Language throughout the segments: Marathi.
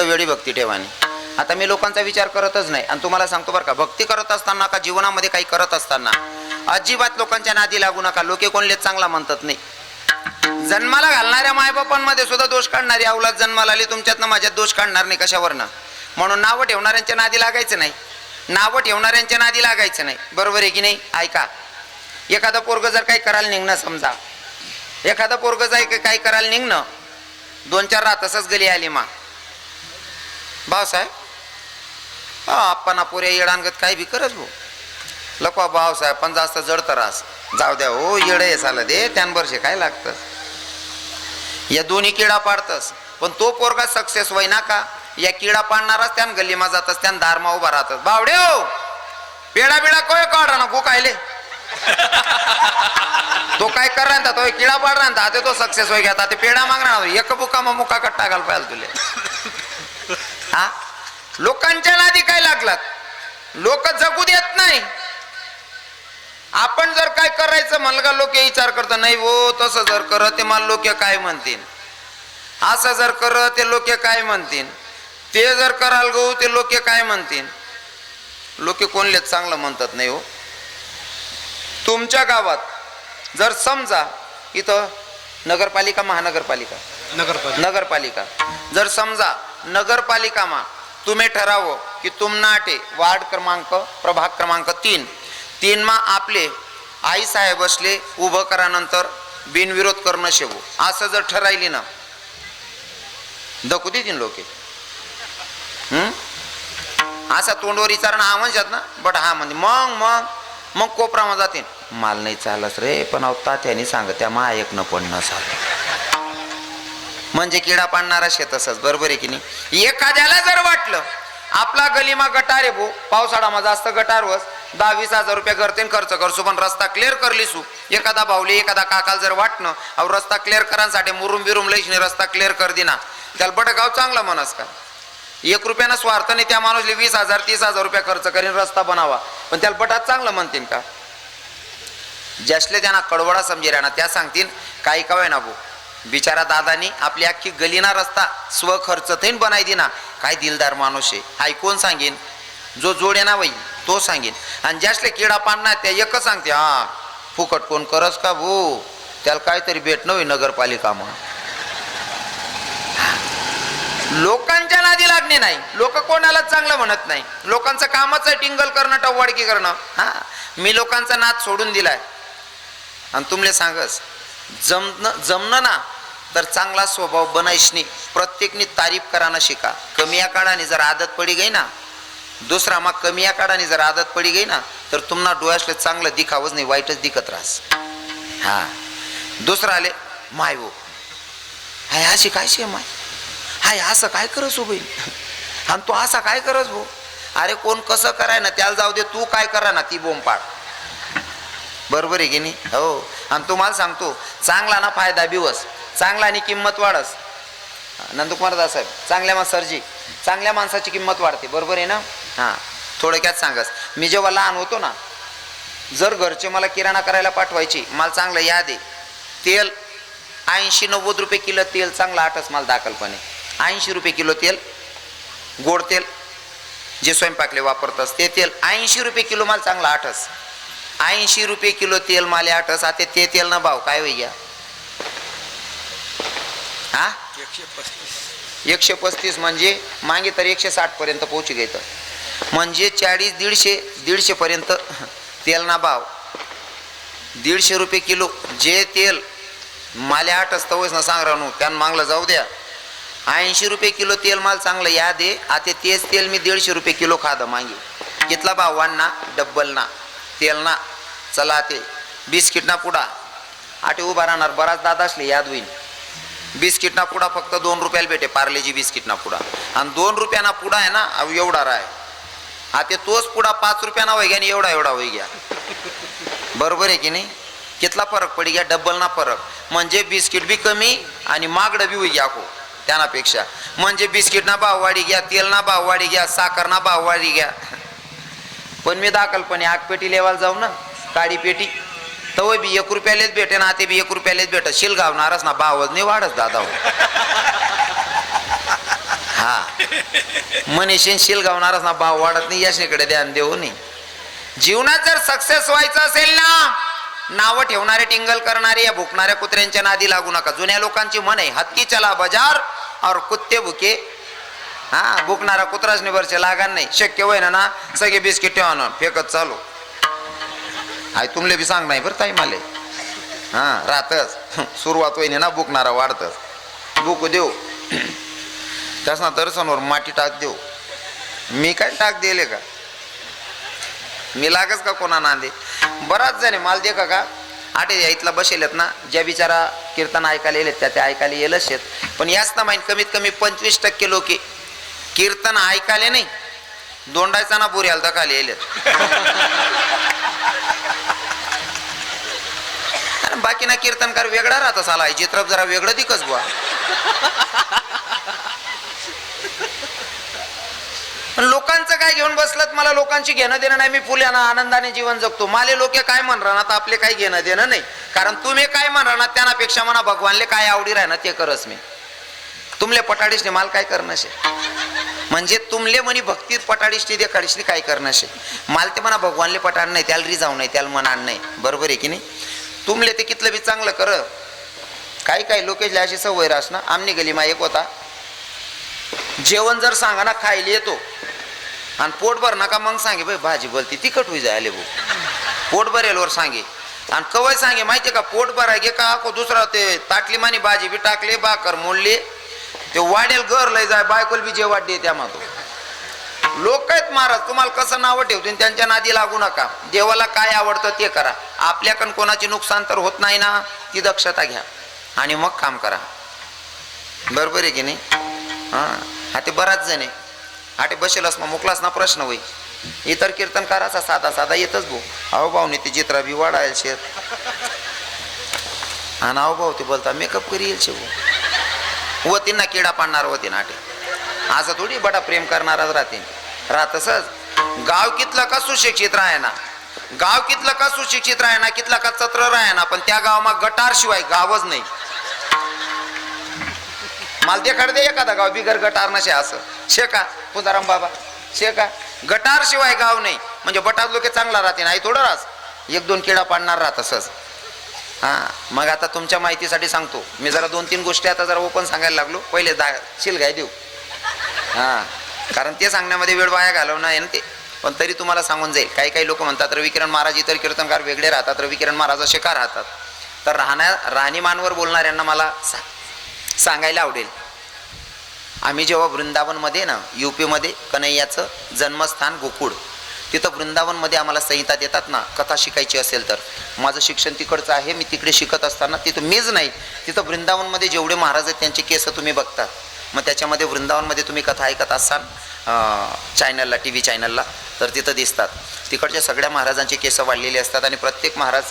वेळी भक्ती ठेवानी आता मी लोकांचा विचार करतच नाही. आणि तुम्हाला सांगतो बरं का भक्ती करत असताना का जीवनामध्ये काही करत असताना अजिबात लोकांच्या नादी लागू नका. लोके कोणले चांगला म्हणतात नाही. जन्माला घालणाऱ्या मायबापांमध्ये सुद्धा दोष काढणारी अवलाद जन्माला आली तुमच्यातनं माझ्यात दोष काढणार नाही कशावरनं? म्हणून नावं ठेवणाऱ्यांच्या नादी लागायचं नाही. नावं ठेवणाऱ्यांच्या नादी लागायचं नाही. बरोबर आहे की नाही? ऐका. एखादा पोरग जर काही करायला निघणं समजा. एखादा पोरग जर काही करायला निघणं. दोन चार रात असंच गली आली मा. भाऊसाहेब हा आपण पुऱ्या येडांगत काय बी करच भाऊ लपा भाऊसाहेब पण जास्त जड त्रास जाऊ द्या हो येड आहे साला दे त्यांबरशे काय लागतं या दोन्ही किडा पाडतस पण तो पोरगा सक्सेस होई ना का? या किडा पाडणाराच त्यान गल्लीमा जातस त्यान धारमा उभा राहतात बावडे हो! पेडा बिडा कोय काढा ना गो कायले? तो काय करणार तो किडा पाडणार आता तो सक्सेस होई घेता ते पेडा मागणार एक बुका मग मुका कट्टा घाल पाहिजे तुले. हा? लोकांच्या नादी काय लागलात? लोक जगू देत नाही. आपण जर काय करायचं म्हणलं का लोक विचार करतात नाही हो तसं जर करत ते मला लोक काय म्हणतील? असं जर करत ते लोक काय म्हणतील? ते जर कराल गो ते लोक काय म्हणतील? लोक कोणलेच चांगलं म्हणतात नाही हो. तुमच्या गावात जर समजा इथं नगरपालिका महानगरपालिका नगरपालिका. नगरपालिका जर समजा नगरपालिकामा तुम्ही ठरावं की तुमनाटे वार्ड क्रमांक प्रभाग क्रमांक तीन. तीनमा आपले आई साहेब बसले उभं करानंतर बिनविरोध करणं शेवू. असं जर ठरायली ना दखू देतील लोक. असा तोंडवर विचारणं हा म्हणतात ना? बट हा म्हणजे मग मग मग कोपरामध्ये जातील माल नाही चालत रे पण अवता त्याने सांग त्या मा ऐकणं पण नसाल म्हणजे किडा पाडणारा शेतसच बरोबर आहे की नाही? एखाद्याला जर वाटलं आपला गलीमा गटार आहे भो पावसाळामा जास्त गटार वस दहा वीस हजार रुपये करते खर्च करसू पण रस्ता क्लिअर करलीसू एखादा भाऊली एखादा काकाल जर वाटणं अहो रस्ता क्लिअर करांसाठी मुरुम बिरुम लईशने रस्ता क्लिअर कर दिना. त्याला बटगाव चांगला म्हणस का? एक रुपयानं स्वार्थाने त्या माणूसले वीस हजार तीस हजार रुपये खर्च करीन रस्ता बनावा. पण त्याला बटात चांगलं म्हणतील का? ज्यासले त्यांना कडवडा समजेल ना त्या सांगतील काही कवाय ना भाऊ बिचारा दादानी आपली अख्खी गलीना रस्ता स्वखर्च थैन बनाय दिना. काय दिलदार माणूस आहे. ऐकून सांगेन? जो जोडे ना वई तो सांगेन. आणि ज्यासले किडा पाडणार त्या एकच सांगते हा फुकट कोण करस का भो? त्याला काहीतरी भेटणं होई नगरपालिका मग लोकांच्या नादी लागणे नाही. लोक कोणाला चांगलं म्हणत नाही. लोकांचं कामच आहे टिंगल करणं टवाडकी करणं. हा मी लोकांचा नाद सोडून दिलाय. आणि तुमले सांगस जमन जमणं ना तर चांगला स्वभाव बनायशनी प्रत्येकनी तारीफ कराना शिका. कमी या काळाने जर आदत पडी गई ना दुसरा मग कमी या काळाने जर आदत पडी गई ना तर तुम्हाला डोळ्यासले चांगलं दिखावंच नाही वाईटच दिखत राहस. हा. दुसरा आले माय हो. हाय अशी काय शे माय? हाय असं काय करस हो बहीण? आणि तू असा काय करस भाऊ अरे कोण कसं कराय ना त्याला जाऊ दे तू काय करा ना ती बोंब पाड. बरोबर आहे की नाही? हो. आणि तुम्हाला सांगतो चांगला ना फायदा बिवस. चांगला आणि किंमत वाढस. नंदकुमार दास साहेब चांगल्या माणसाची चांगल्या माणसाची किंमत वाढते. बरोबर आहे ना? हां. थोडक्यात सांगस. मी जेव्हा लहान होतो ना जर घरचे मला किराणा करायला पाठवायची मला चांगलं याद आहे. तेल ऐंशी नव्वद रुपये किलो तेल चांगलं आठच मला दाखलपणे ऐंशी रुपये किलो तेल गोड तेल जे स्वयंपाकले वापरतस ते तेल ऐंशी रुपये किलो मला चांगलं आठस. ऐंशी रुपये किलो तेल माले आठस आता ते तेल ना भाव काय होई हा? एकशे पस्तीस एकशे पस्तीस म्हणजे मागे तर एकशे साठ पर्यंत पोहोचू घेतं म्हणजे चाळीस दीडशे दीडशे पर्यंत तेल ना भाव. दीडशे रुपये किलो जे तेल माले आठ असतं ना सांग राहू त्यानं मागलं जाऊ द्या. ऐंशी रुपये किलो तेल माल चांगलं या दे आता तेच तेल मी दीडशे रुपये किलो खाद मागे. कितला भाव वाढना डब्बल ना. तेल ना चला ते. बिस्किट ना पुडा. आटे उभा राहणार बराच दादा असले याद होईल बिस्किट ना पुडा फक्त दोन रुपयाला भेटे पार्लेजी बिस्किट ना पुडा. आणि दोन रुपयाना पुडा आहे ना एवढा राय. हा ते तोच पुडा पाच रुपयाना वय घ्या आणि एवढा एवढा होई घ्या. बरोबर आहे की नाही? कितला फरक पडी घ्या डब्बल ना फरक. म्हणजे बिस्किट बी कमी आणि मागडं बी होई घ्या को त्यानापेक्षा. म्हणजे बिस्किट ना भाव वाढी घ्या तेल ना भाव वाढी घ्या साखर ना भाव वाढी घ्या. पण मी दाखलपणे आगपेटी लेवायला जाऊ ना. काळी पेटी. तवय बी एक रुपयालेच भेटे ना ते बी एक रुपयालेच भेट शिल गावणारच ना भावच नाही वाढच दादा हो. हा. मनीषीन शिल गावणारच ना भाव वाढत नाही याशेकडे ध्यान देऊ नये. जीवनात जर सक्सेस व्हायचं असेल ना नावं ठेवणारे टिंगल करणारे या भुकणाऱ्या कुत्र्यांच्या नादी लागू नका. जुन्या लोकांची मन आहे हत्ती चला बजार और कुत्ते भुके हा भुकणारा कुत्राच निवरचे लागा नाही. शक्य होईना ना सगळे बिस्किट ठेवा फेकत चालू. आय तुमले बी सांग नाही बरं ताई माले. हा राहतच सुरुवात होईने ना बुकणारा वाढतच. बुक देऊ. त्यास दर्शनवर माती टाक देऊ. मी काय टाक दिले का? मी लागच का कोणा नांदे? बराच जण माल दे का? आटे इथला बसेलेत ना ज्या बिचारा कीर्तन ऐकायला येलेत त्या त्या ऐकायला येलच आहेत. पण याच ना माहीत कमीत कमी पंचवीस टक्के लोक कीर्तन ऐकाले नाही दोंडायचा ना पुरी आलता येलेत आणि बाकी ना कीर्तनकार वेगळा राहत साला चित्रप जरा वेगळं दिकच बुवा. पण लोकांचं काय घेऊन बसलत मला लोकांची घेणं देणं नाही मी फुल्याना आनंदाने जीवन जगतो. माले लोक काय म्हण राहणार तर आपले काही घेणं देणं नाही. कारण तुम्ही काय म्हण राहणार त्यांनापेक्षा म्हणा भगवानले काय आवडी राहणार ते करस मी. तुमले पटाडीशने माल काय करणं शे? म्हणजे तुमले म्हणी भक्तीत पटाडीसनी देखाडीसनी काय करणं शे? माल ते म्हणा भगवानले पटाड नाही त्याला रिजाव नाही त्याला मनाड नाही. बरोबर आहे की नाही? तुमले ते कितलं बी चांगलं कर. काही काही लोकेशला अशी सवय रास ना आमनी गली मा एक होता. जेवण जर सांगा ना खायला येतो. आणि पोट भर नका मग सांगे भाई भाजी बोलती तिखट होई जायले भाऊ पोट भरेलवर सांगे. आणि कवय सांगे माहिती का पोट भराय गे का को दुसरा ते ताटली मानी भाजी बी टाकले बाकर मोडले. ते वाढेल घर लय जाय बायकोल बी जे वाढले त्या मातो लोक आहेत महाराज तुम्हाला कसं नावं ठेवतील त्यांच्या नादी लागू नका. देवाला काय आवडतं ते करा. आपल्याकडून कोणाचे नुकसान तर होत नाही ना ती दक्षता घ्या. आणि मग काम करा. बरोबर आहे की नाही? हा ते बराच जण आहे. हा ते बसेलच मग मोकलाच ना प्रश्न होई इतर कीर्तनकाराचा साधा साधा येतच भाऊ. अहो भाऊ ते चित्रा बी वाढायला शेत. आणि अहो भाऊ ते बोलता मेकअप करी येईल शे भाऊ. वतींना किडा पाडणार होती नाटे असं थोडी बडा प्रेम करणारच राहते राहतसच गाव कितलं का सुशिक्षित राहे ना गाव कितलं का सुशिक्षित राहे ना कितलं का चत्र राहे ना पण त्या गावामा गटार शिवाय गावच नाही. मला ते दे एखादा गाव बिगर गटार नसे असं. शे का पुदाराम बाबा? शे का? गटार शिवाय गाव नाही. म्हणजे बटात लोक चांगला राहते नाही थोडं रास एक दोन किडा पाडणार राहत असंच हा मग आता तुमच्या माहितीसाठी सांगतो. मी जरा दोन तीन गोष्टी आता जरा ओपन सांगायला लागलो. पहिले दा शिलगाय देऊ. हा कारण ते सांगण्यामध्ये वेळ वाया घालवणं आहे ना ते. पण तरी तुम्हाला सांगून जाईल. काही काही लोक म्हणतात रविकिरण महाराज इतर कीर्तनकार वेगळे राहतात रविकिरण महाराज असे का राहतात. तर राहण्या राहणीमानवर बोलणाऱ्यांना मला सा सांगायला आवडेल. आम्ही जेव्हा वृंदावनमध्ये ना यू पीमध्ये कन्हैयाचं जन्मस्थान गोकुळ तिथं वृंदावनमध्ये आम्हाला संहिता देतात ना कथा शिकायची असेल तर. माझं शिक्षण तिकडचं आहे मी तिकडे शिकत असताना तिथं मीच नाही. तिथं वृंदावनमध्ये जेवढे महाराज आहेत त्यांचे केस तुम्ही बघतात मग त्याच्यामध्ये वृंदावनमध्ये तुम्ही कथा ऐकत असाल चॅनलला टी व्ही चॅनलला तर तिथं दिसतात. तिकडच्या सगळ्या महाराजांचे केस वाढलेले असतात आणि प्रत्येक महाराज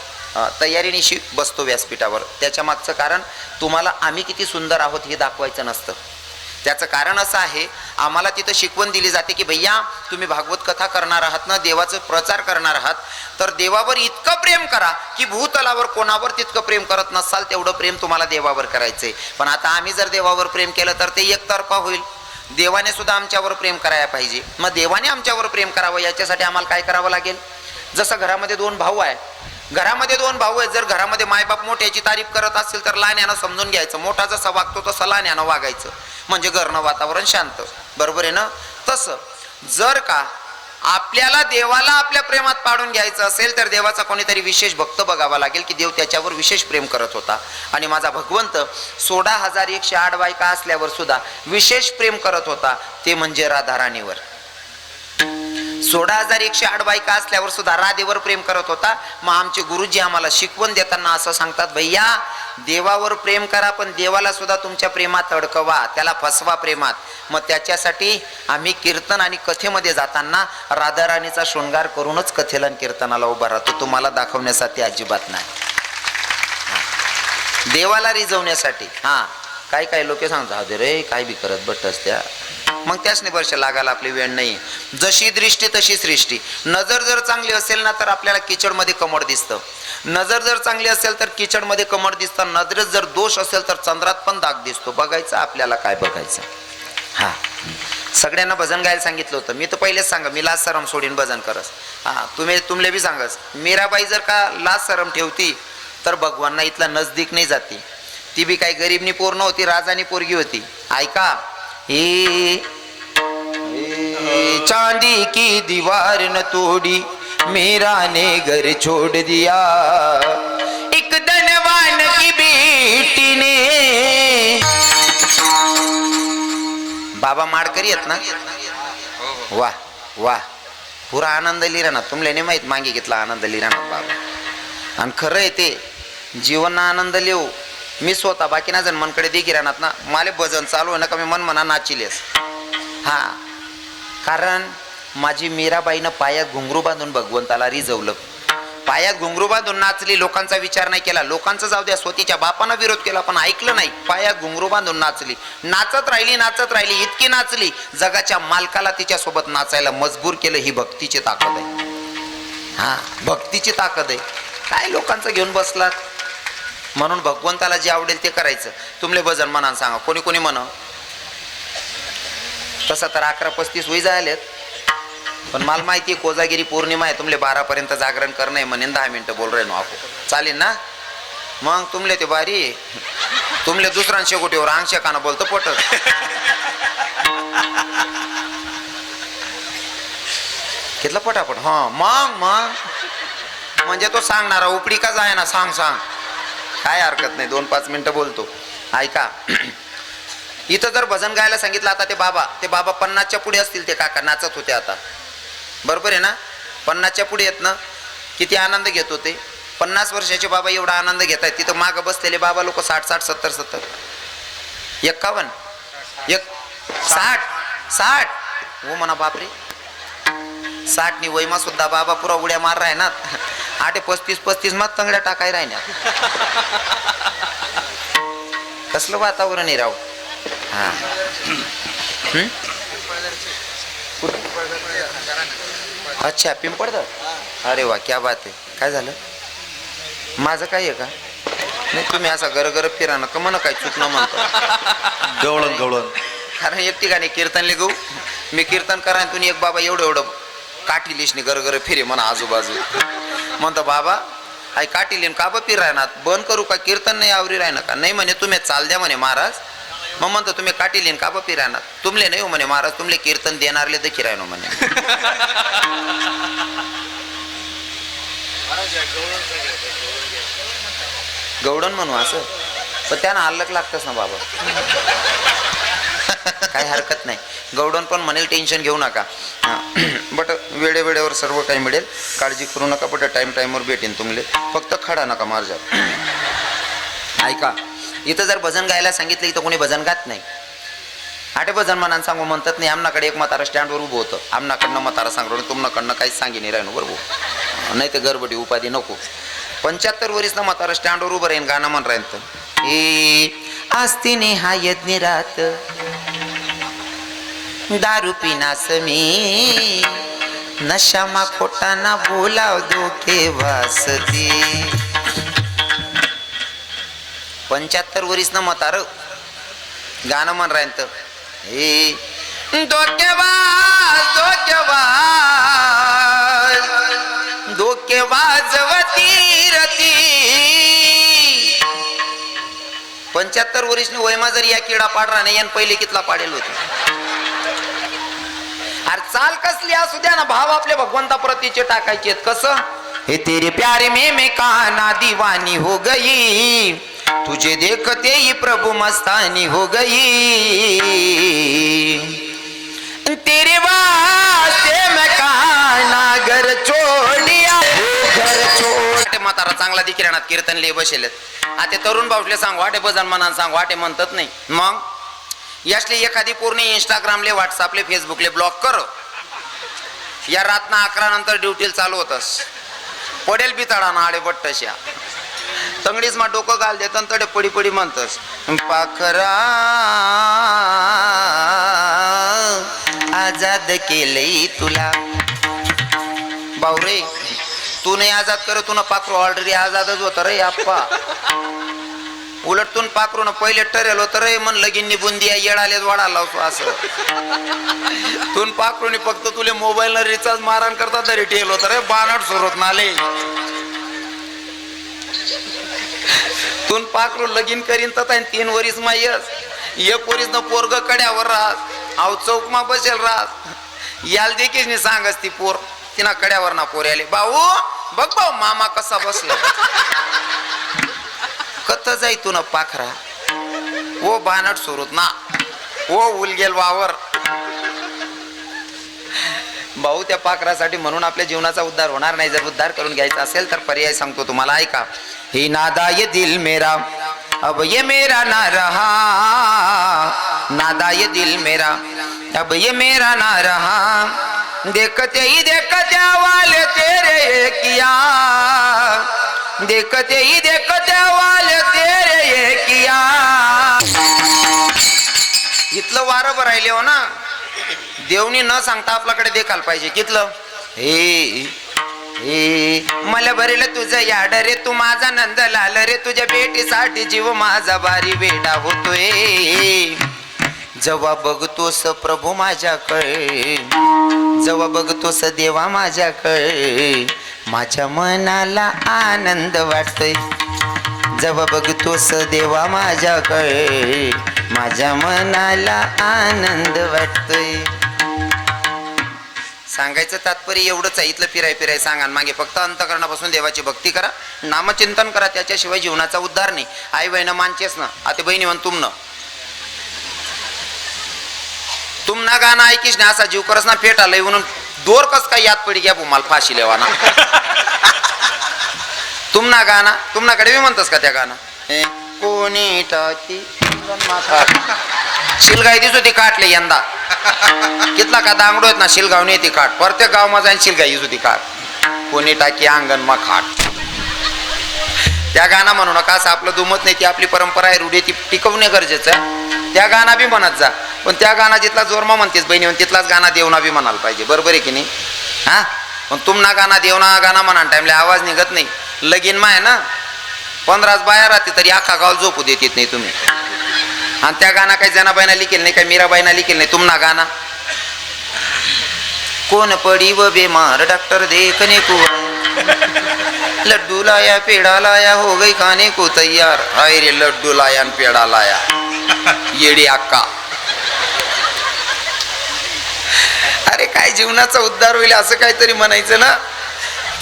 तयारीनिशी बसतो व्यासपीठावर. त्याच्या मागचं कारण तुम्हाला आम्ही किती सुंदर आहोत हे दाखवायचं नसतं. त्याचं कारण असं आहे आम्हाला तिथं शिकवण दिली जाते की भैया तुम्ही भागवत कथा करणार आहात ना देवाचं प्रचार करणार आहात तर देवावर इतकं प्रेम करा की भूतलावर कोणावर तितकं प्रेम करत नसाल तेवढं प्रेम तुम्हाला देवावर करायचंय. पण आता आम्ही जर देवावर प्रेम केलं तर ते एकतर्फा होईल. देवाने सुद्धा आमच्यावर प्रेम करायला पाहिजे. मग देवाने आमच्यावर प्रेम करावं याच्यासाठी आम्हाला काय करावं लागेल? जसं घरामध्ये दोन भाऊ आहे घरामध्ये दोन भाऊ आहेत. जर घरामध्ये मायबाप मोठ्याची तारीफ करत असेल तर लहान्यानं समजून घ्यायचं. मोठा जसा वागतो तसं लहान्यानं वागायचं. म्हणजे घरनं वातावरण शांत. बरोबर आहे ना? तसं जर का आपल्याला देवाला आपल्या प्रेमात पाडून घ्यायचं असेल तर देवाचा कोणीतरी विशेष भक्त बघावा लागेल की देव त्याच्यावर विशेष प्रेम करत होता. आणि माझा भगवंत सोळा हजार एकशे आठ बायका असल्यावर सुद्धा विशेष प्रेम करत होता. ते म्हणजे राधाराणीवर. सोळा हजार एकशे आठ बायका असल्यावर सुद्धा राधेवर प्रेम करत होता. मग आमचे गुरुजी आम्हाला शिकवण देताना असं सांगतात भैया देवावर प्रेम करा पण देवाला सुद्धा तुमच्या प्रेमात अडकवा त्याला फसवा प्रेमात. मग त्याच्यासाठी आम्ही कीर्तन आणि कथेमध्ये जाताना राधाराणीचा शृंगार करूनच कथेला आणि कीर्तनाला उभा राहतो. तुम्हाला दाखवण्यासाठी अजिबात नाही. देवाला रिजवण्यासाठी. हा. काही काही लोक सांगतात "अरे काय बी करत बटस त्या? मग त्याच वर्ष लागायला आपली वेळ नाही. जशी दृष्टी तशी सृष्टी. नजर जर चांगली असेल ना तर आपल्याला किचडमध्ये कमळ दिसतं. नजर जर चांगली असेल तर किचडमध्ये कमळ दिसतं. नजरेत जर दोष असेल तर चंद्रात पण दाग दिसतो. बघायचं आपल्याला काय बघायचं. हा. सगळ्यांना भजन गायला सांगितलं होतं. मी तर पहिलेच सांगा मी लाज सरम सोडीन भजन करस हा तुम्ही तुमले बी सांगस मीराबाई जर का लाज सरम ठेवती तर भगवानना इथला नजदीक नाही जाती. ती बी काही गरीबनी पोर होती राजानी पोरगी होती. ऐका हे चांदी की दीवार न तोडी मेरा ने घर छोड़ दिया। एक धनवान की बेटी ने। बाबा माडकरी आहेत ना? वा वा पुरा आनंद लिरा ना तुमले नाही माहीत मागे घेतला आनंद लिरा ना बाबा. आणि खरं आहे ते जीवन आनंद लिहू मी स्वतः बाकी ना जण मनकडे देखी राहणार ना. माले भजन चालू नका ना का मी मन म्हणा नाचिलेस. हा. कारण माझी मीराबाईनं पायात घुंगरू बांधून भगवंताला रिजवलं. पायात घुंगरू बांधून नाचली लोकांचा विचार नाही केला. लोकांचं जाऊ द्या स्वतःच्या बापानं विरोध केला पण ऐकलं नाही. पायात घुंगरू बांधून नाचली. नाचत राहिली नाचत राहिली इतकी नाचली. जगाच्या मालकाला तिच्यासोबत नाचायला मजबूर केलं ही भक्तीची ताकद आहे. हा भक्तीची ताकद आहे. काय लोकांचं घेऊन बसलात? म्हणून भगवंताला जे आवडेल ते करायचं. तुमले भजन म्हणा सांगा. कोणी कोणी म्हण? तसं तर अकरा पस्तीस होई जायलेत पण मला माहिती आहे कोजागिरी पौर्णिमा आहे. तुमले बारा पर्यंत जागरण करणं आहे म्हणेन. दहा मिनिटं बोल रे नो चालेल ना? मग तुमले ते बारी तुमले दुसऱ्या शेकोटीवर अंगशे कानं बोलतो पटत घेतलं पटापट हा मग मग. म्हणजे तो सांगणारा उपडी का जाय ना सांग सांग. काय हरकत नाही. दोन पाच मिनिटं बोलतो. ऐका. इथं जर भजन गायला सांगितलं आता ते बाबा ते बाबा पन्नासच्या पुढे असतील ते काका नाचत होते आता. बरोबर आहे ना? पन्नासच्या पुढे येत ना? किती आनंद घेत होते. पन्नास वर्षाचे बाबा एवढा आनंद घेत आहेत. तिथं मागं बसलेले बाबा लोक साठ साठ सत्तर सत्तर. एक्कावन्न. एक साठ साठ. हो म्हणा बापरे. साठनी वैमा सुद्धा बाबा पुरा उड्या मार राहणार आठे पस्तीस पस्तीस मग तंगड्या टाकाय राहणार कसलं वातावरण आहे राव? हा? अच्छा पिंपळदर? अरे वा क्या बात आहे. काय झालं? माझं काय आहे का? नाही तुम्ही असा गरगर फिरा ना का म्हणा काय चुकणं म्हणतो. गवळण गवळण. कारण एक ठिकाणी कीर्तन लिगू मी कीर्तन करा तुम्ही एक बाबा एवढं एवढं काठी लिशनी गरगर फिरे म्हणा आजूबाजू. म्हणतो बाबा आई काटी का बा राहणार? बंद करू का? कीर्तन नाही आवरी राहणार का? नाही म्हणे तुम्ही चाल द्या म्हणे महाराज. मग म्हणतो तुम्ही काठी लिहिन का बा राहणार? तुमले नाही हो म्हणे महाराज तुमले कीर्तन देणारले देखील राहणं म्हणे. गौडन म्हणू असं? पण त्यांना आल्लक लागतच ना बाबा. काही हरकत नाही. गौडन पण म्हणेल टेन्शन घेऊ नका. बट वेळेवेळेवर सर्व काही मिळेल. काळजी करू नका बट टाईम टाईमवर भेटेन तुमले फक्त खडा नका मार्जा ऐका. इथं जर भजन गायला सांगितलं इथं कोणी भजन गात नाही. आठे भजन मनान सांगू म्हणतात नाही आमनाकडे एक मतारा स्टँडवर उभं होतं. आमनाकडनं मतारा सांगून तुमनाकडनं काहीच सांगेन राहिनो बरोबर. नाही तर गरबडी उपाधी नको. पंच्याहत्तर वरीसनं म्हातारा स्टँडवर उभं राहीन गाणं म्हण राहीन तर. हे आस्तीने हा यज्ञ राहत दारू पिनास मी. नशामा खोटाना बोलाव दोके वासती पंच्याहत्तर वरीस न मतार गाणं म्हण राहीन तर हे डोकेवाज डोकेवाज डोके वाजवती रती. पंच्याहत्तर वरीसनी वयमा जर या किडा पाडरा नाही यान पहिले कितला पाडेल होते? चाल कसली असू द्या ना भाव आपल्या भगवंता प्रतीचे टाकायचे कस? हे तेरे प्यारे मे मे काना दिवानी हो गई. तुझे देखते ही प्रभु मस्तानी हो गई. तेरे वास्ते मैं काना घर छोडिया. घर छोड. म्हातारा चांगला दिकी कीर्तन लिहि बसेल. आता तरुण भाऊले सांग वाटे भजन मनान सांग वाटे म्हणतात नाही. मग? यासले एखादी पूर्ण इंस्टाग्रामले व्हॉट्सअपले फेसबुकले ब्लॉक कर. या रातना अकरा नंतर ड्युटीला चालू होतस. पडेल बिताडा ना आडे बट्टश्या. तंगडीच मा डोकं घाल देत तडे पडी पडी म्हणतस. पाखरा आजाद केलंय तुला. बावरे तू नाही आजाद कर तू ना पाखरू ऑलरेडी आजादच होत रे आप्पा. उलटतून पाकरून पहिले ठरेल तर रे मन लगीन बुंदी आहे येळाले वाढा लावतो असं. तून पाकरून फक्त तुले मोबाईल रिचार्ज मारण करता तरी ठेल तर रे बाणट सुरत नाले. तून पाकरू लगीन करीन तर तीन वरीस मायस एक वरीस न पोरग कड्यावर राहत आव चौकमा बसेल राहत. याल देखील नि सांगस ती पोर तिना कड्यावर ना पोर आले भाऊ बघ भाऊ मामा कसा बसला. कत जाई तू पाखरा? ओ बानट सोरत ना. ओ उलगेल वावर. भाऊ त्या पाखरासाठी म्हणून आपल्या जीवनाचा उद्धार होणार नाही. जर उद्धार करून घ्यायचा असेल तर पर्याय सांगतो तुम्हाला. ऐका. ही नादा ये दिल मेरा. अब ये मेरा ना रहा. नादा ये दिल मेरा. अब ये मेरा ना रहा. देखते ही देखते वाले तेरे किया. देखते ही देखते वाले तेरे किया। इथलं वारं बरं राहिले हो ना? देवनी न सांगता आपल्याकडे देखाल पाहिजे. कितलं हे हे मला भरेल तुझं याड रे तू माझा नंद लाल रे तुझ्या बेटीसाठी जीव माझा बारी वेडा होतोय. जेव्हा बघतोस प्रभू माझ्याकडे जेव्हा बघतोस देवा माझ्याकडे माझ्या मनाला आनंद वाटतोय. जव बघतोस देवा माझ्याकडे. माझ्या मनाला आनंद वाटतोय. सांगायचं तात्पर्य एवढंच आहे. इथलं फिराय फिराय सांगा मागे फक्त अंतकरणापासून देवाची भक्ती करा. नामचिंतन करा त्याच्याशिवाय जीवनाचा उद्धार नाही. आई बहिणं मानचेस ना. आता बहिणी म्हण तुमनं तुमना गाणं ऐकीस ना असा जीव करस ना फेट आलंय म्हणून दोर कस काय याद पडी घ्या मला फाशी लेवा ना तुम ना तुमनाकडे बी म्हणतस का त्या गाणं? कोणी टाकी? शिलगाई दिसू ती काटले यंदा. कितला का दांगडो आहेत ना शिलगावने ती काट प्रत्येक गाव मा जाईन शिलगाई दिसू ती काट कोणी टाकी अंगण मा खाट त्या गाणं म्हणू नका असं आपलं दुमत नाही ती आपली परंपरा आहे रूढी ती टिकवणे गरजेचं आहे. त्या गाणं बी म्हणत जा. पण त्या गाणं जिथला जोरमा म्हणतेस बहिणी म्हणून तिथलाच गाणं देवना बी म्हणायला पाहिजे. बरोबर आहे की नाही? हा? पण तुमना गाणं देवना गाणं म्हणा टाईमला आवाज निघत नाही. लगीन माय ना. पंधराच बाया राहते तरी अख्खा गाव झोपू देत येत नाही तुम्ही. आणि त्या गाणं काही जनाबाईना लिखेल नाही काही मीराबाईना लिखेल नाही तुमना गाणं. कोण पडी व बेमार डॉक्टर देखने को लड्डू लाया पेड़ा लाया हो गई खाने को तैयार. हाय रे लड्डू लाया पेड़ा लाया. येडी अक्का. अरे काय जीवनाचा उद्धार होईल असं काहीतरी म्हणायचं ना?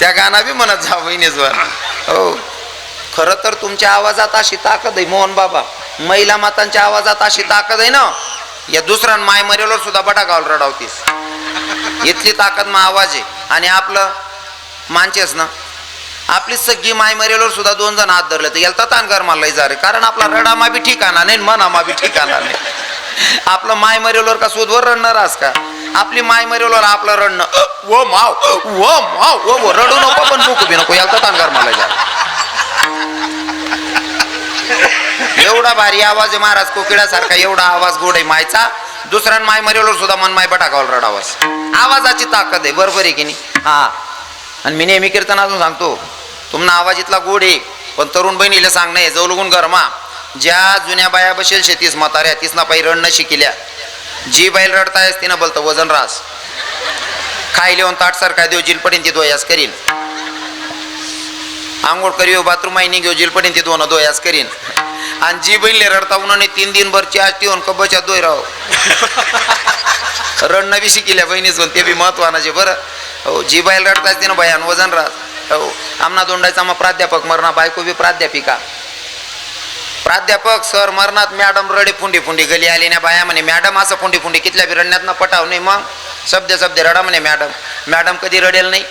त्या गाना बी म्हणत जा बहिणीजवर हो. खरं तर तुमच्या आवाजात अशी ताकद आहे मोहन बाबा. महिला मातांच्या आवाजात अशी ताकद आहे ना? या दुसऱ्या माय मरेलवर सुद्धा बटाकावर रडावतीस. इथली ताकद मग आवाज आहे. आणि आपलं मानचेस ना? आपली सगळी माय मरेलवर सुद्धा दोन जण हात धरले तर याला ताण कर मला जा रे कारण आपला रडामा बी ठिकाणा नाही मनामा बी ठिकाणा नाही. आपलं माय मरेलवर का सुदवर रडणार आस का? आपली माय मरेलवर आपलं रडणं व माव व माव व व रडू नको पण मुकू बी नको याला ताण कर मला जा एवढा भारी आवाज आहे महाराज कोकिळासारखा एवढा आवाज गोड आहे मायचा. दुसऱ्या माय मरेलवर सुद्धा मन माय बटाकावर रडावास आवाजाची ताकद आहे बरोबर आहे की नाही? हा. आणि मी नेहमी कीर्तन अजून सांगतो. तुम्हाला आवाज इथला गोड आहे. पण तरुण बहिणीला सांग नाही जवळगुण गरमा ज्या जुन्या बाया बसेल शेतीस म्हाताऱ्या तिसना पायी रडणं शिकिल्या. जी बैल रडतायस तिनं बोलतं वजन रास. खाय लिहून ताट सर काय देऊ जिलपटीन ती दोयास करीन. आंघोळ करी बाथरूम आहे घेऊ जिलपटीन ती दोन दोयास करीन. आणि जी बहिणले रडता उन्हाने तीन दिन भर चार ठेवून कब्बच्या दोय राव रडणं बी शिकिल्या बहिणीच ते बी महत्वानाचे बरं. हो जी बाईल रडताच तिनं भयान वजन राहत हो आमना दोंडायचा मग प्राध्यापक मरणा बायको बी प्राध्यापिका प्राध्यापक सर मरणात मॅडम रडे फुंडी फुंडी गली आली ना बाया म्हणे मॅडम असं फुंडी फुंडी कितल्या बी रडण्यात ना पटाव नाही मग शब्द शब्द रडा म्हणे मॅडम मॅडम कधी रडेल नाही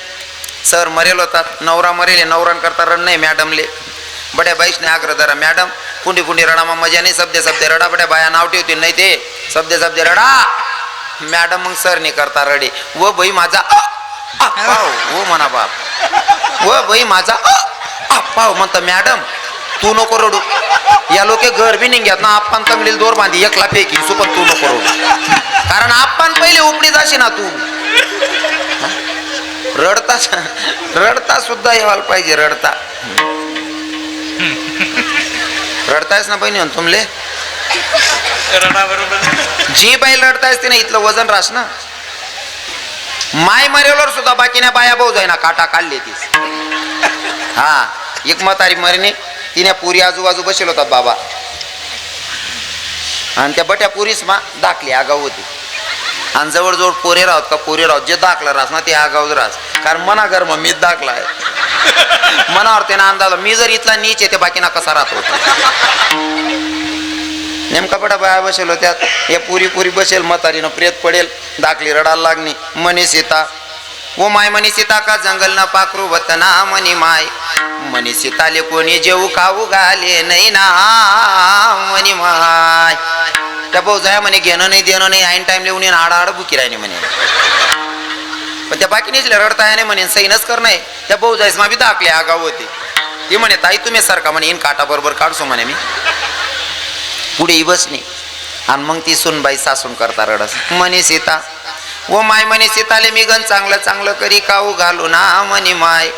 सर मरेल होतात नवरा मरेल नवरान करता रड नाही मॅडमले बड्या बाईशने आग्रह धरा मॅडम पुंडी पुंडी रडा मग मजा नाही शब्द शब्द रडा बड्या बाया नाव ठेवतील नाही ते शब्द शब्द रडा मॅडम मग सर नाही करता रडे व बाई माझा ओ वो म्हणा बाप व बाई माझा अ, आ, पाव म्हणतं मॅडम तू नको रडू. या लोके घर बी निघ्यात ना आपण तंगडील दोर बांधी एकला फेकी सुपन तू नको रडू. कारण आपण पहिले उपडी जाशी ना तू. रडता रडता सुद्धा यावायला पाहिजे रडता. रडतायस ना बहिणी तुमले? जी बाई रडतायस तिने इथलं वजन रास ना. माय मरेवर सुद्धा बाकीने बाया भाऊ जाईना काटा काढली तीस हा एक म्हातारी मरणे तिने पुरी आजूबाजू बसेल होतात बाबा. आणि त्या बट्या पुरीस मा दाखली आगाऊ होती. आणि जवळजवळ पोरे राहत का पोरे राहत जे दाखलं राहस ना ते आगाऊच राहस कारण मना घर मग मीच दाखला आहे. मनावर त्यानं अंदाज मी जर इथला नीच आहे ते बाकीना कसा राहत होता? नेमका पडा बाया बसेल होत्यात या पुरी पुरी बसेल म्हातारीनं प्रेत पडेल दाखली रडायला लागणी मनी सीता ओ माय मनी सीता का जंगल न पाखरू वतना मनी माय? मनी सीताले कोणी जेऊ खाऊ घाले नाही ना मनी माय. त्या भाऊ जाय म्हणे घेणं नाही देणं नाही ऐन टाइम लिहून आडा आड बुकी राहिने म्हणे. पण त्या बाकीनेच रडता येणे म्हणे सैनच कर नाही. त्या भाऊ जायस मा बी दाखले आगाव होते. ती म्हणे ताई तुम्ही सारखा म्हणे इन काटा बरोबर काढसो म्हणे मी. पुढे बसणे आणि मग ती सुनबाई सासून करता रडस. म्हणे सीता व माय म्हणे सीताले मी गण चांगलं चांगलं करी काऊ हो घालू ना म्हणे माय.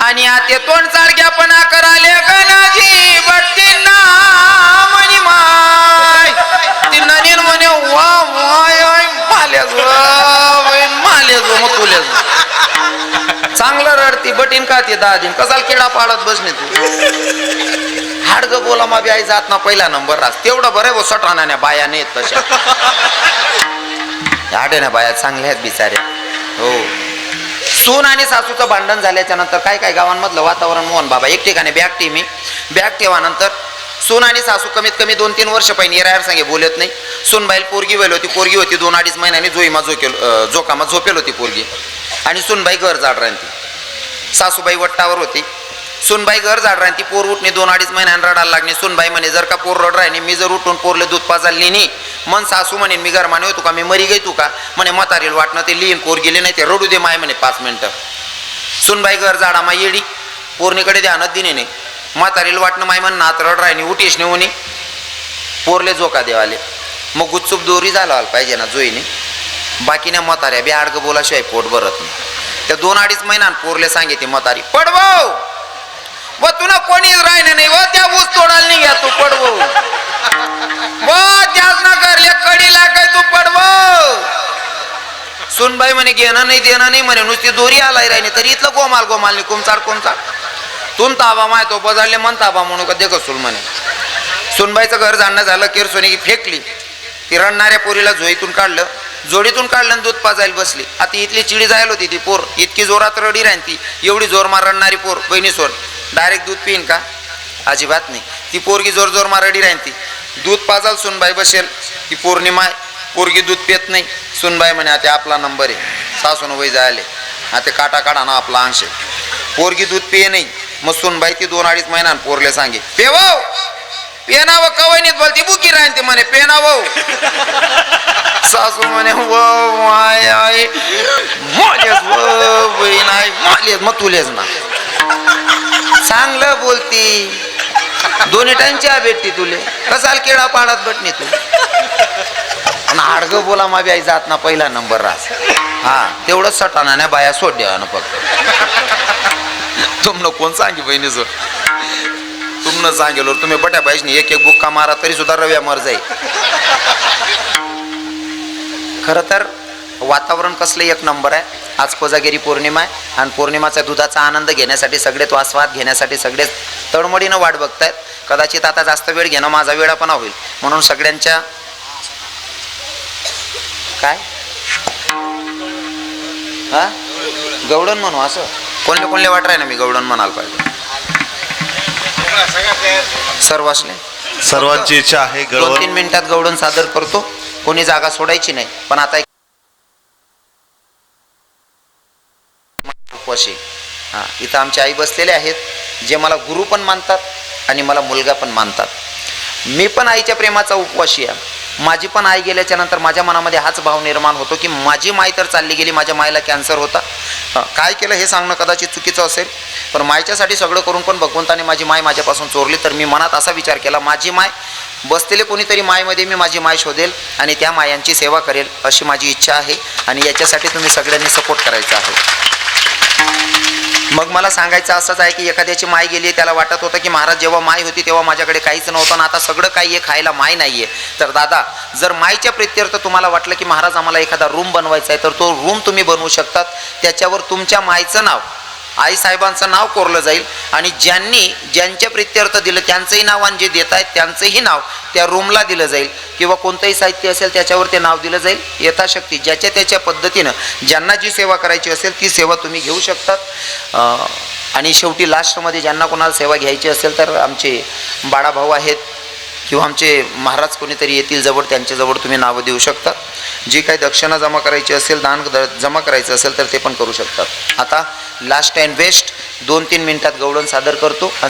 आणि आते तोंड चालक्यापणा कराले गणाजी बटती ना म्हणे माय. ती ननीन म्हणे वा माय माले माले जो मग तुले चांगलं रडती बटीन का ते दहा दिन कसाल किडा पाडत बसणे तू? हाडग बोला मा बी आई जात ना पहिला नंबर रास. तेवढं बरं आहे सटाण्याने बाया नेत तशा. ना बाया चांगल्या आहेत बिचारे. हो. सून आणि सासूचं भांडण झाल्याच्यानंतर काय काय गावांमधलं वातावरण मोहन बाबा? एक ठिकाणी बॅग टी मी बॅग ठेवानंतर सून आणि सासू कमीत कमी दोन तीन वर्ष पहिली येरायर सांगे बोलत नाही. सून बाईल पोरगी वेल होती पोरगी होती दोन अडीच महिन्यानी जोईमा झोकेल जोकामा झोपेल होती पोरगी. आणि सुनबाई घर जाड राहती सासूबाई वट्टावर होती. सुनबाई घर जाड राहती पोर उठणे दोन अडीच महिन्यानं रडायला लागणे. सुनबाई म्हणे जर का पोर रड राहिने मी जर उठून पोरले दूध पाजाली नाही मन सासू म्हणे मी घर माने तू का? मी मरी गई तू का? म्हणे म्हातारील वाटणं ते लिहिन पोर गेले नाही ते रडू दे माय म्हणे पाच मिनटं. सुनबाई घर झाडा माय येडी पोरणीकडे ध्यानच दिने नाही. म्हातारील वाटणं माय म्हण नात रड राहिनी उठेश नेऊन पोरले झोका देवाले. मग गुच्चूप दोरी झाला पाहिजे ना जोईने. बाकीने म्हाताऱ्या बी आडगं बोलाशिवाय पोट भरत नाही. त्या दोन अडीच महिन्यात पोरले सांगितले म्हातारी पडवो. व तुला कोणीच राहिलं नाही व त्या ऊस तोडायला नाही घ्या तू पडवो. व त्याच ना करले कडी लागाय तू पडवो. सुनबाई म्हणे घेणं नाही देणं नाही म्हणे नुसती दोरी आलाय राहिली तरी इथलं गोमाल गोमाल नाही कोमचाड कोमचाड. तुम ताबा माय तो बजाडले मन ताबा म्हणू का देख सुन म्हणे. सुनबाईचं घर जाणं झालं केरसोनी फेकली. ती रडणाऱ्या पोरीला झोईतून काढलं. जोडीतून काढलं दूध पाजायला बसली. आता इथली चिडी जायला होती ती पोर. इतकी जोरात रडी राहीन ती. एवढी जोर मार रडणारी पोर. बहिणी सोड. डायरेक्ट दूध पिईन का? अजिबात नाही. ती पोरगी जोर जोर मार रडी राहीन ती. दूध पाजाल सुनबाई बसेल. ती पौर्णिमा पोरगी दूध पेत नाही. सुनबाई म्हणे आता आपला नंबर आहे. सासून वय जायले. आता काटा काढा ना आपला अंश. पोरगी दूध पिये नाही. मग सुनबाई ती दोन अडीच महिना पोरले सांगे पेवाव पेनाव नाहीत बोलती. बुकी राहते म्हणे पेनाव सासू म्हणे व माय आय माझ्याच व बहीण आहे माझ्याच मग तुलेच ना. चांगलं बोलती. दोन्ही टाइम चहा भेटती तुले. कसाल केळा पाडात बटणे तू? आडग बोला मा आई जात ना पहिला नंबर रास. हा तेवढंच सटाना बाया सोड द्यावा ना फक्त. तुमनं कोण सांगे बहिणीच? तुमनं सांगेल तुम्ही बट्या बाईशनी एक एक बुक्का मारा तरी सुद्धा रव्या मर जाई. खरं तर वातावरण कसलं एक नंबर आहे. आज कोजागिरी पौर्णिमा आहे आणि पौर्णिमाचा दुधाचा आनंद घेण्यासाठी सगळेच आस्वाद घेण्यासाठी सगळेच तळमडीनं वाट बघतायत. कदाचित आता जास्त वेळ घेणं माझा वेळापणा होईल. म्हणून सगळ्यांच्या काय? हा? गवडण म्हणू असं? कोणले कोणले वाट राही ना मी गवडण म्हणाल पाहिजे? सर्वांची इच्छा आहे दोन तीन मिनिटात गवडण सादर करतो. कोणी जागा सोडायची नाही. पण आता उपवाशी उपवासी हा इथं आमचे आई बसलेले आहेत जे मला गुरु पण मानतात आणि मला मुलगा पण मानतात. मी पण आईच्या प्रेमाचा उपवाशी आहे. माझी पण आई गेल्याच्यानंतर माझ्या मनामध्ये हाच भाव निर्माण होतो की माझी माय तर चालली गेली माझ्या मायला कॅन्सर होता. काय केलं हे सांगणं कदाचित चुकीचं असेल पण मायच्यासाठी सगळं करून पण भगवंताने माझी माय माझ्यापासून चोरली तर मी मनात असा विचार केला माझी माय बसलेले कोणीतरी मायमध्ये मी माझी माय शोधेल आणि त्या मायांची सेवा करेल अशी माझी इच्छा आहे आणि याच्यासाठी तुम्ही सगळ्यांनी सपोर्ट करायचा आहे. मग मला सांगायचं असंच आहे की एखाद्याची माय गेली त्याला वाटत होतं की महाराज जेव्हा माय होती तेव्हा माझ्याकडे काहीच नव्हतं ना आता सगळं काही आहे खायला माय नाही आहे तर दादा जर मायच्या प्रित्यर्थ तुम्हाला वाटलं की महाराज आम्हाला एखादा रूम बनवायचा आहे तर तो रूम तुम्ही बनवू शकतात. त्याच्यावर तुमच्या मायचं नाव आई साहेबांचं नाव कोरलं जाईल. आणि ज्यांनी ज्यांच्या प्रित्यर्थ दिलं त्यांचंही नाव आणि जे देत आहेत त्यांचंही नाव त्या रूमला दिलं जाईल. किंवा कोणतंही साहित्य असेल त्याच्यावर ते नाव दिलं जाईल. यथाशक्ती ज्याच्या त्याच्या पद्धतीनं ज्यांना जी सेवा करायची असेल ती सेवा तुम्ही घेऊ शकतात. आणि शेवटी लास्टमध्ये ज्यांना कोणाला सेवा घ्यायची असेल तर आमचे बाळाभाऊ आहेत. किंवा आमचे महाराज कोणीतरी येतील जवळ त्यांच्याजवळ तुम्ही नावं देऊ शकता. जी काही दक्षिणा जमा करायची असेल दान जमा करायचं असेल तर ते पण करू शकतात. आता लास्ट अँड बेस्ट दोन तीन मिनिटात गवळण सादर करतो.